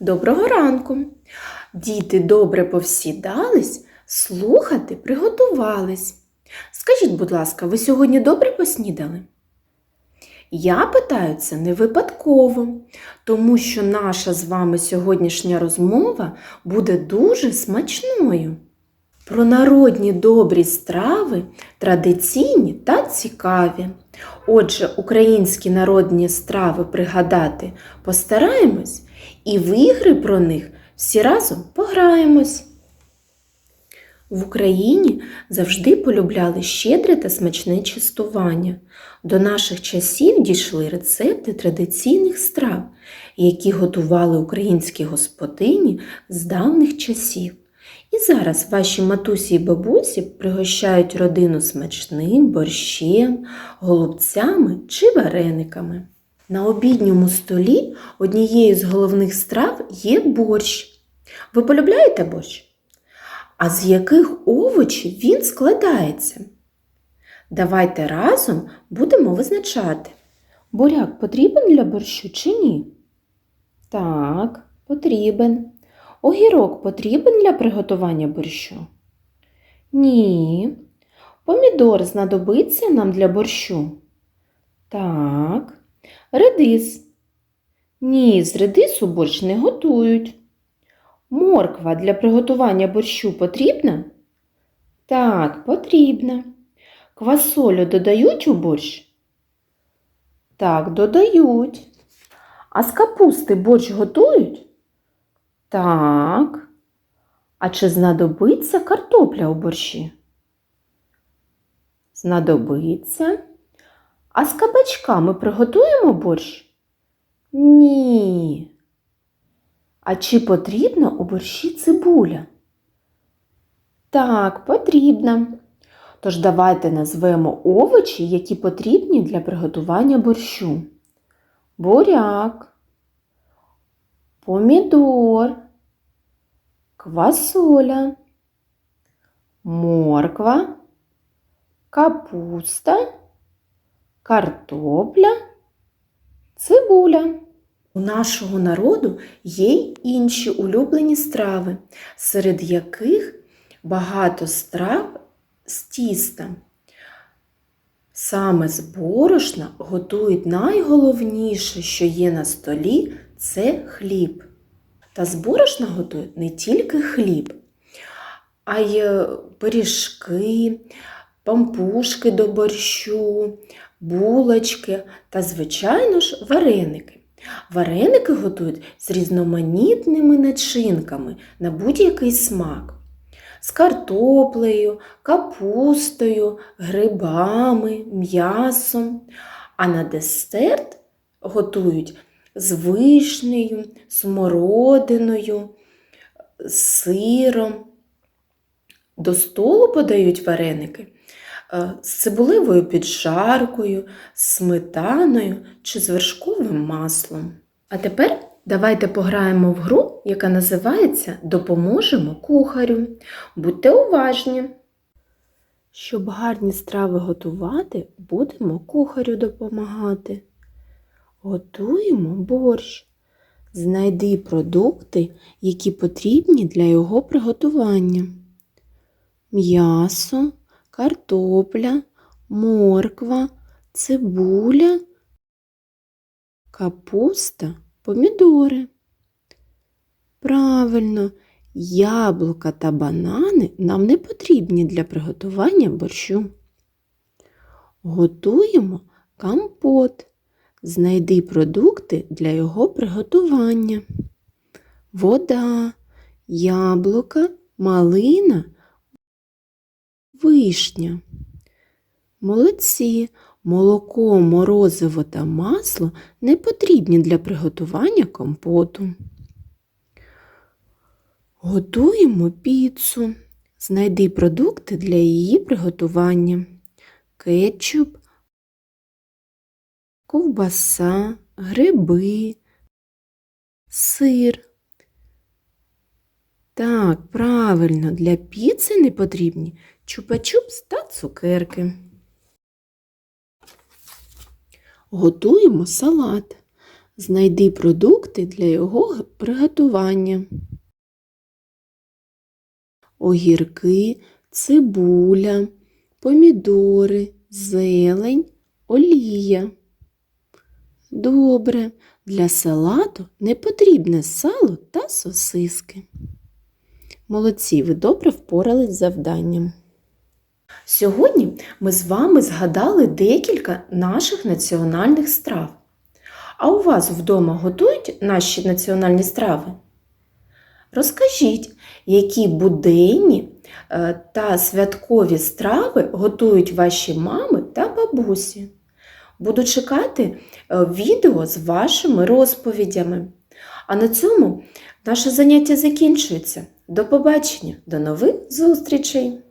Доброго ранку! Діти добре повсідались, слухати приготувались. Скажіть, будь ласка, ви сьогодні добре поснідали? Я питаю це не випадково, тому що наша з вами сьогоднішня розмова буде дуже смачною. Про народні добрі страви, традиційні та цікаві. Отже, українські народні страви пригадати постараємось і в ігри про них всі разом пограємось. В Україні завжди полюбляли щедре та смачне частування. До наших часів дійшли рецепти традиційних страв, які готували українські господині з давніх часів. І зараз ваші матусі і бабусі пригощають родину смачним борщем, голубцями чи варениками. На обідньому столі однією з головних страв є борщ. Ви полюбляєте борщ? А з яких овочів він складається? Давайте разом будемо визначати. Буряк потрібен для борщу чи ні? Так, потрібен. Огірок потрібен для приготування борщу? Ні. Помідор знадобиться нам для борщу? Так. Редис. Ні, з редису борщ не готують. Морква для приготування борщу потрібна? Так, потрібна. Квасолю додають у борщ? Так, додають. А з капусти борщ готують? Так. А чи знадобиться картопля у борщі? Знадобиться. А з кабачками приготуємо борщ? Ні. А чи потрібна у борщі цибуля? Так, потрібна. Тож давайте назвемо овочі, які потрібні для приготування борщу. Буряк, помідор, квасоля, морква, капуста, картопля, цибуля. У нашого народу є й інші улюблені страви, серед яких багато страв з тіста. Саме з борошна готують найголовніше, що є на столі, це хліб. Та з борошна готують не тільки хліб, а й е, пиріжки, пампушки до борщу, булочки та, звичайно ж, вареники. Вареники готують з різноманітними начинками на будь-який смак. З картоплею, капустою, грибами, м'ясом. А на десерт готують з вишнею, смородиною, сиром. До столу подають вареники е, з цибулевою піджаркою, сметаною чи з вершковим маслом. А тепер давайте пограємо в гру, яка називається Допоможемо кухарю. Будьте уважні. Щоб гарні страви готувати, будемо кухарю допомагати. Готуємо борщ. Знайди продукти, які потрібні для його приготування. М'ясо, картопля, морква, цибуля, капуста, помідори. Правильно, яблука та банани нам не потрібні для приготування борщу. Готуємо компот. Знайди продукти для його приготування. Вода, яблука, малина, вишня. Молодці, молоко, морозиво та масло не потрібні для приготування компоту. Готуємо піцу. Знайди продукти для її приготування. Кетчуп, ковбаса, гриби, сир. Так, правильно, для піци не потрібні чупа-чупс та цукерки. Готуємо салат. Знайди продукти для його приготування. Огірки, цибуля, помідори, зелень, олія. Добре, для салату не потрібне сало та сосиски. Молодці, ви добре впорались з завданням. Сьогодні ми з вами згадали декілька наших національних страв. А у вас вдома готують наші національні страви? Розкажіть, які буденні е, та святкові страви готують ваші мами та бабусі. Буду чекати е, відео з вашими розповідями. А на цьому наше заняття закінчується. До побачення, до нових зустрічей!